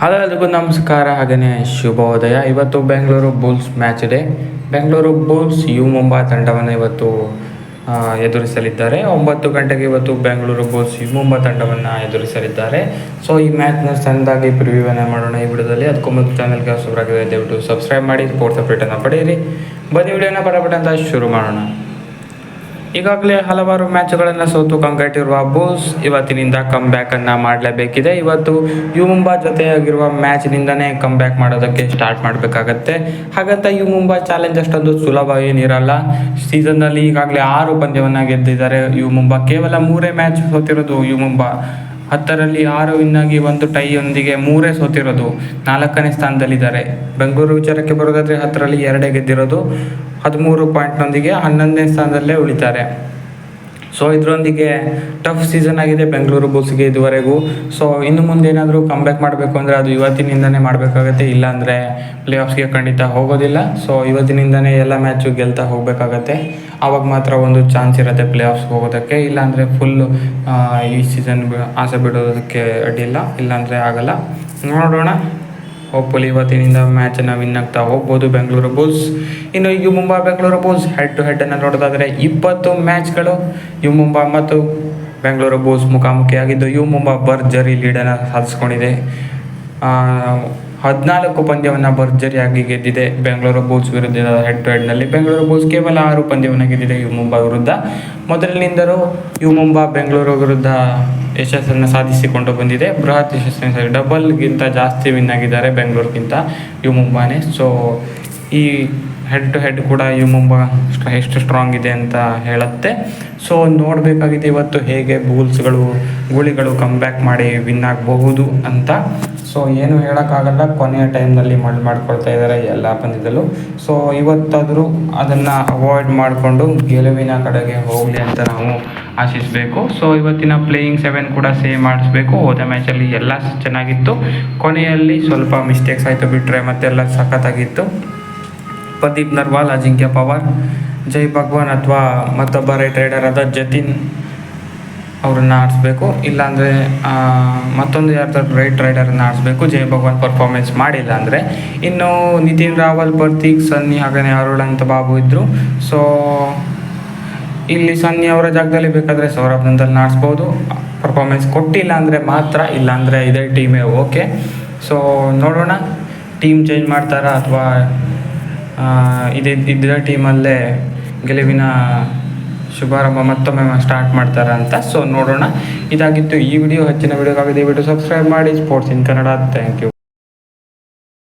Hello ಎಲ್ರಿಗೂ ನಮಸ್ಕಾರ ಹಾಗೆಯೇ ಶುಭೋದಯ. ಇವತ್ತು ಬೆಂಗಳೂರು ಬುಲ್ಸ್ ಮ್ಯಾಚ್ ಇದೆ. ಬೆಂಗಳೂರು ಬುಲ್ಸ್ ಯು ಮುಂಬಾ ತಂಡವನ್ನು ಇವತ್ತು ಎದುರಿಸಲಿದ್ದಾರೆ. ಒಂಬತ್ತು ಗಂಟೆಗೆ ಇವತ್ತು ಬೆಂಗಳೂರು ಬುಲ್ಸ್ ಯು ಮುಂಬಾ ತಂಡವನ್ನು ಎದುರಿಸಲಿದ್ದಾರೆ. ಸೊ, ಈ ಮ್ಯಾಚ್ನ ಸಣ್ಣದಾಗಿ ಪ್ರಿವ್ಯೂವನ್ನು ಮಾಡೋಣ ಈ ವಿಡಿಯೋದಲ್ಲಿ. ಅದಕ್ಕೂ ಮುಂದೆ ಚಾನಲ್ಗೆ ಹೊಸಬರಾಗಿದೆ ದಯವಿಟ್ಟು ಸಬ್ಸ್ಕ್ರೈಬ್ ಮಾಡಿ ಸ್ಪೋರ್ಟ್ಸ್ ಅಪ್ಡೇಟನ್ನು ಪಡೆಯಿರಿ. ಬನ್ನಿ, ವಿಡಿಯೋನ ಪಟಪಟ ಅಂತ ಶುರು ಮಾಡೋಣ. ಈಗಾಗಲೇ ಹಲವಾರು ಮ್ಯಾಚ್ಗಳನ್ನು ಸೋತು ಕಂಗಟ್ಟಿರುವ ಬೋಸ್ ಇವತ್ತಿನಿಂದ ಕಮ್ ಅನ್ನ ಮಾಡಲೇಬೇಕಿದೆ. ಇವತ್ತು ಯು ಮುಂಬಾ ಜೊತೆಯಾಗಿರುವ ಮ್ಯಾಚ್ನಿಂದನೇ ಕಮ್ ಬ್ಯಾಕ್ ಮಾಡೋದಕ್ಕೆ ಸ್ಟಾರ್ಟ್ ಮಾಡಬೇಕಾಗತ್ತೆ. ಹಾಗಂತ ಯು ಮುಂಬಾ ಚಾಲೆಂಜ್ ಅಷ್ಟೊಂದು ಸುಲಭ ಏನಿರಲ್ಲ. ಸೀಸನ್ನಲ್ಲಿ ಈಗಾಗಲೇ ಆರು ಪಂದ್ಯವನ್ನು ಗೆದ್ದಿದ್ದಾರೆ. ಯು ಮುಂಬಾ ಕೇವಲ ಮೂರೇ ಮ್ಯಾಚ್ ಸೋತಿರೋದು ಯು ಮುಂಬಾ ಹತ್ತರಲ್ಲಿ ಆರು ವಿನ್ನಾಗಿ ಒಂದು ಟೈಯೊಂದಿಗೆ ಮೂರೇ ಸೋತಿರೋದು. ನಾಲ್ಕನೇ ಸ್ಥಾನದಲ್ಲಿದ್ದಾರೆ. ಬೆಂಗಳೂರು ವಿಚಾರಕ್ಕೆ ಬರೋದಾದರೆ ಹತ್ತರಲ್ಲಿ ಎರಡೇ ಗೆದ್ದಿರೋದು. ಹದಿಮೂರು ಪಾಯಿಂಟ್ನೊಂದಿಗೆ ಹನ್ನೊಂದನೇ ಸ್ಥಾನದಲ್ಲೇ ಉಳಿತಾರೆ. ಸೊ ಇದರೊಂದಿಗೆ ಟಫ್ ಸೀಸನ್ ಆಗಿದೆ ಬೆಂಗಳೂರು ಬುಲ್ಸ್ಗೆ ಇದುವರೆಗೂ. ಸೊ ಇನ್ನು ಮುಂದೆ ಏನಾದರೂ ಕಮ್ಬ್ಯಾಕ್ ಮಾಡಬೇಕು ಅಂದರೆ ಅದು ಇವತ್ತಿನಿಂದನೇ ಮಾಡಬೇಕಾಗತ್ತೆ, ಇಲ್ಲಾಂದರೆ ಪ್ಲೇ ಆಫ್ಸ್ಗೆ ಖಂಡಿತ ಹೋಗೋದಿಲ್ಲ. ಸೊ ಇವತ್ತಿನಿಂದನೇ ಎಲ್ಲ ಮ್ಯಾಚು ಗೆಲ್ತಾ ಹೋಗಬೇಕಾಗತ್ತೆ. ಆವಾಗ ಮಾತ್ರ ಒಂದು ಚಾನ್ಸ್ ಇರುತ್ತೆ ಪ್ಲೇ ಆಫ್ಸ್ಗೆ ಹೋಗೋದಕ್ಕೆ. ಇಲ್ಲಾಂದರೆ ಫುಲ್ಲು ಈ ಸೀಸನ್ ಆಸೆ ಬಿಡೋದಕ್ಕೆ ಅಡ್ಡಿಲ್ಲ ಇಲ್ಲಾಂದರೆ ಆಗಲ್ಲ. ನೋಡೋಣ. ಹೋಪ್ಫುಲಿ ಇವತ್ತಿನಿಂದ ಮ್ಯಾಚನ್ನು ವಿನ್ ಆಗ್ತಾ ಹೋಗ್ಬೋದು ಬೆಂಗಳೂರು ಬುಲ್ಸ್ ಇನ್ನು U Mumba Bengaluru Bulls head to head ಅನ್ನು ನೋಡೋದಾದರೆ ಇಪ್ಪತ್ತು ಮ್ಯಾಚ್ಗಳು ಯು ಮುಂಬಾ ಮತ್ತು ಬೆಂಗಳೂರು ಬುಲ್ಸ್ ಮುಖಾಮುಖಿಯಾಗಿದ್ದು ಯು ಮುಂಬಾ ಭರ್ಜರಿ ಲೀಡನ್ನು ಸಾಧಿಸ್ಕೊಂಡಿದೆ. ಹದಿನಾಲ್ಕು ಪಂದ್ಯವನ್ನು ಭರ್ಜರಿಯಾಗಿ ಗೆದ್ದಿದೆ ಬೆಂಗಳೂರು ಬುಲ್ಸ್ ವಿರುದ್ಧ ಹೆಡ್ ಟು ಹೆಡ್ನಲ್ಲಿ ಬೆಂಗಳೂರು ಬುಲ್ಸ್ ಕೇವಲ ಆರು ಪಂದ್ಯವನ್ನು ಗೆದ್ದಿದೆ ಯು ಮುಂಬಾ ವಿರುದ್ಧ. ಮೊದಲಿನಿಂದಲೂ ಯು ಮುಂಬಾ ಬೆಂಗಳೂರು ವಿರುದ್ಧ ಯಶಸ್ಸನ್ನು ಸಾಧಿಸಿಕೊಂಡು ಬಂದಿದೆ. ಬೃಹತ್ ಯಶಸ್ಸಿನ ಡಬಲ್ಗಿಂತ ಜಾಸ್ತಿ ವಿನ್ ಆಗಿದ್ದಾರೆ ಬೆಂಗಳೂರಿಗಿಂತ ಯು ಮುಂಬಾನೇ. ಸೊ ಈ ಹೆಡ್ ಟು ಹೆಡ್ ಕೂಡ ಯು ಮುಂಬಾ ಎಷ್ಟು ಸ್ಟ್ರಾಂಗ್ ಇದೆ ಅಂತ ಹೇಳುತ್ತೆ. ಸೊ ನೋಡಬೇಕಾಗಿದೆ ಇವತ್ತು ಹೇಗೆ ಬೂಲ್ಸ್ಗಳು ಗುಳಿಗಳು ಕಮ್ ಬ್ಯಾಕ್ ಮಾಡಿ ವಿನ್ ಆಗಬಹುದು ಅಂತ ಸೊ ಏನು ಹೇಳೋಕ್ಕಾಗಲ್ಲ, ಕೊನೆಯ ಟೈಮ್ನಲ್ಲಿ ಮಳ್ ಮಾಡ್ಕೊಳ್ತಾ ಇದ್ದಾರೆ ಎಲ್ಲ ಪಂದ್ಯದಲ್ಲೂ ಸೊ ಇವತ್ತಾದರೂ ಅದನ್ನು ಅವಾಯ್ಡ್ ಮಾಡಿಕೊಂಡು ಗೆಲುವಿನ ಕಡೆಗೆ ಹೋಗಲಿ ಅಂತ ನಾವು ಆಶಿಸಬೇಕು. ಸೊ ಇವತ್ತಿನ ಪ್ಲೇಯಿಂಗ್ ಸೆವೆನ್ ಕೂಡ ಸೇವ್ ಮಾಡಿಸ್ಬೇಕು. ಹೋದ ಮ್ಯಾಚಲ್ಲಿ ಎಲ್ಲ ಚೆನ್ನಾಗಿತ್ತು. ಕೊನೆಯಲ್ಲಿ ಸ್ವಲ್ಪ ಮಿಸ್ಟೇಕ್ಸ್ ಆಯಿತು ಬಿಟ್ಟರೆ ಮತ್ತೆಲ್ಲ ಸಖತ್ತಾಗಿತ್ತು. ಪ್ರದೀಪ್ ನರ್ವಾಲ್, ಅಜಿಂಕ್ಯ ಪವಾರ್, ಜೈ ಭಗವಾನ್ ಅಥವಾ ಮತ್ತೊಬ್ಬ ರೈಟ್ ರೈಡರ್ ಆದ ಜತಿನ್ ಅವ್ರನ್ನ ಆಡಿಸ್ಬೇಕು. ಇಲ್ಲಾಂದರೆ ಮತ್ತೊಂದು ಯಾರ್ದಾದ್ರು ರೈಟ್ ರೈಡರನ್ನು ಆಡಿಸ್ಬೇಕು. ಜಯ ಭಗವಾನ್ ಪರ್ಫಾರ್ಮೆನ್ಸ್ ಮಾಡಿಲ್ಲ ಅಂದರೆ. ಇನ್ನು ನಿತಿನ್ ರಾವಲ್, ಪ್ರತೀಕ್, ಸನ್ನಿ ಹಾಗೆಯೇ ಅರುಳ್ ಅಂತ ಬಾಬು ಇದ್ದರು ಸೊ ಇಲ್ಲಿ ಸನ್ನಿ ಅವರ ಜಾಗದಲ್ಲಿ ಬೇಕಾದರೆ ಸೌರಭ್ ನಂದಲ್ಲಿ ಆಡಿಸ್ಬೋದು. ಪರ್ಫಾರ್ಮೆನ್ಸ್ ಕೊಟ್ಟಿಲ್ಲ ಅಂದರೆ ಮಾತ್ರ, ಇಲ್ಲಾಂದರೆ ಇದೇ ಟೀಮೇ ಓಕೆ. ಸೊ ನೋಡೋಣ. ಟೀಮ್ ಚೇಂಜ್ ಮಾಡ್ತಾರಾ ಅಥವಾ ಇದೇ ಇದ್ದ ಟೀಮಲ್ಲೇ ಗೆಲುವಿನ ಶುಭಾರಂಭ, ಮತ್ತೊಮ್ಮೆ ಸ್ಟಾರ್ಟ್ ಮಾಡ್ತಾರೆ ಅಂತ. ಸೊ ನೋಡೋಣ. ಇದಾಗಿತ್ತು ಈ ವಿಡಿಯೋ. ಹೆಚ್ಚಿನ ವಿಡಿಯೋಗಾಗಿ ವಿಡಿಯೋ ಸಬ್ಸ್ಕ್ರೈಬ್ ಮಾಡಿ. Sports in Kannada thank you